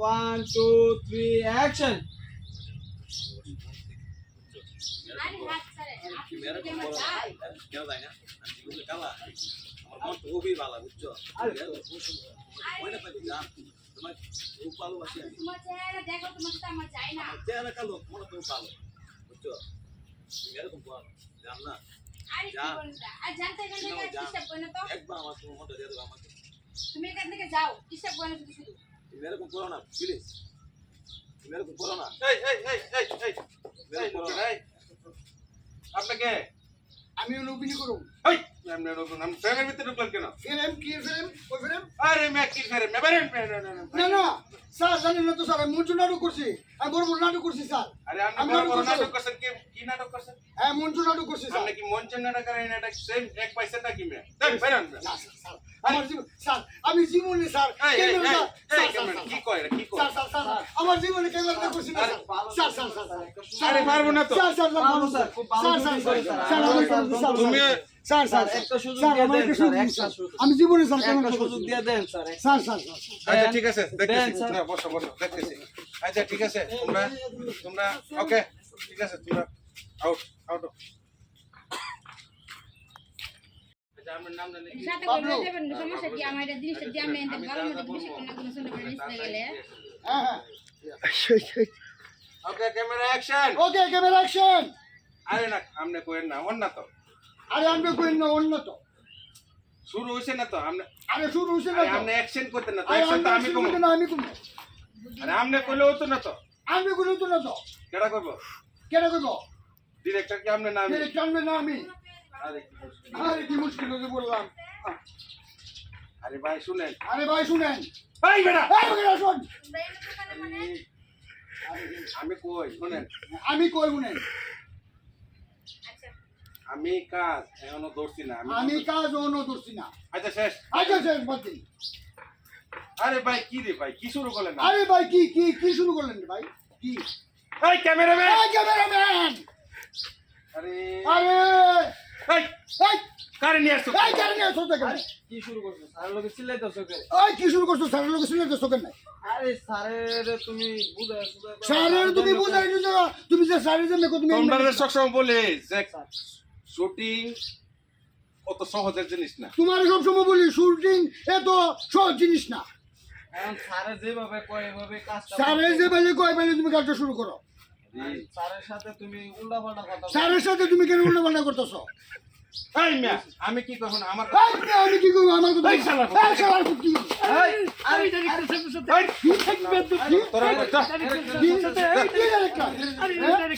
One two three action মন মনে এরকম জান না একবার আমার তোমার মনটা দিয়ে দেবো আমাকে তুমি এখান থেকে যাও ডিস্টার্ব করে শুধু তুমি এরকম করো না প্লিজ তুমি এরকম করো না এই এই এই এই এই এই না আপনাকে আমি অভিনয় করব। এই আপনি নতুন আমি ফ্রেমের ভিতরে ঢুকলেন কেন ফিল্ম কি ফিল্ম ওই ফিল্ম আরে মেয়ে কি ফেরে মে বেরেন না না। স্যার জানেন না তো স্যার আমি মঞ্চু নাটক করছি আমি বড় বড় নাটক করছি স্যার আরে আপনি আমি বড় বড় নাটক করছেন কি কি নাটক করছেন হ্যাঁ মঞ্চু নাটক করছি স্যার আপনি কি মঞ্চের নাটক করেন নাটক সেম এক পয়সাটা কি মেয়ে দেন বেরেন না, স্যার, স্যার, আমার জীবন স্যার আমি জীবনে স্যার ক্যামেরা- কি কয় কি কয় স্যার, স্যার, স্যার, স্যার, আমার জীবনে ক্যামেরাটা করছি না, স্যার। স্যার, স্যার, স্যার, পারব না তো sir, sir, sir, sir, sir, sir, করে, স্যার, স্যার। স্যার, আমার স্যার, কোনো- স্যার, তুমি স্যার, স্যার, স্যার, একটা সুযোগ স্যার, দিয়ে আমার একটা সুযোগ দিন, স্যার। আমি জীবনে স্যার একটা সুযোগ দিয়ে দেন স্যার স্যার আচ্ছা ঠিক আছে দেখতেছি না বসো বসো দেখতেছি। আচ্ছা ঠিক আছে তোমরা তোমরা ওকে ঠিক আছে তোমরা আউট আউট আচ্ছা সমস্যা কি? আমার জিনিসটা দিয়ে আমি গেলে। হ্যাঁ হ্যাঁ। Camera action okay camera action আরে না আমনে কোয়েন না অন্য তো। আরে আমি কই না অন্য তো। শুরু হইছে না তো? আমনে আরে শুরু হইছে না তো। অ্যাকশন করতে না তো অ্যাকশন তো আমি কমু হইছে না আমি কম আরে আমনে কইলে হতো না তো। আমি কোন তো না তো। কেডা করব? কেন কইব ডিরেক্টর কি আমনে না আমি মেরে কানবে না আমি আরে কি মুশকিল। আরে কি মুশকিল হয়ে বললাম। আরে ভাই শুনেন। আরে ভাই শুনেন। এই বেটা! এই ওকে শুন। মানে? আমি কই শুনেন। আমি কই শুনেন। আমি কাজ এখনও ধরছি না আমি কাজ অন্য করছি না। আচ্ছা শেষ। আচ্ছা শেষ দিন। আরে ভাই কি রে ভাই কি শুরু করলেন আরে ভাই কি কি কি শুরু করলেন রে ভাই? কি? এই ক্যামেরাম্যান! এই ক্যামেরাম্যান! আরে! আরে! এই! এই! কারে নিয়ে আসছো? এই কারণে আসো দেখেন। কি শুরু করছ? স্যারের লোকে চিল্লাইতেছো কে ওই কি শুরু করছ? স্যারের লোক শুনে তো আরে স্যারের তুমি বুঝাই বুঝাই স্যারের তুমি বুঝাই তুমি যে স্যারের জন্য তুমি তোমরা সবসময় বলে যে শুটিং অত সহজের জিনিস না। তোমার সবসময় বলি শুটিং এত সহজ জিনিস না। স্যারের যেভাবে কয় এভাবে কাজটা স্যারের যে বেলে কয় বেলে তুমি কাজটা শুরু করো। স্যারের সাথে তুমি উল্টাপাল্টা কথা স্যারের সাথে তুমি কেন উল্টো পাল্টা করতেছো? এই মিয়া আমি কি করব না আমার এই মেয়ে, আমি কি করব? আমার কথা এই শালা। আরে। কি? এই। কি director? হ্যাঁ? আরে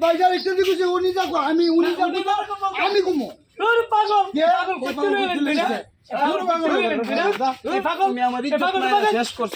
ভাই একটু দিকে উনি যাব আমি উনি যাব আমি ঘুমো। ইজ্জত শেষ করছ।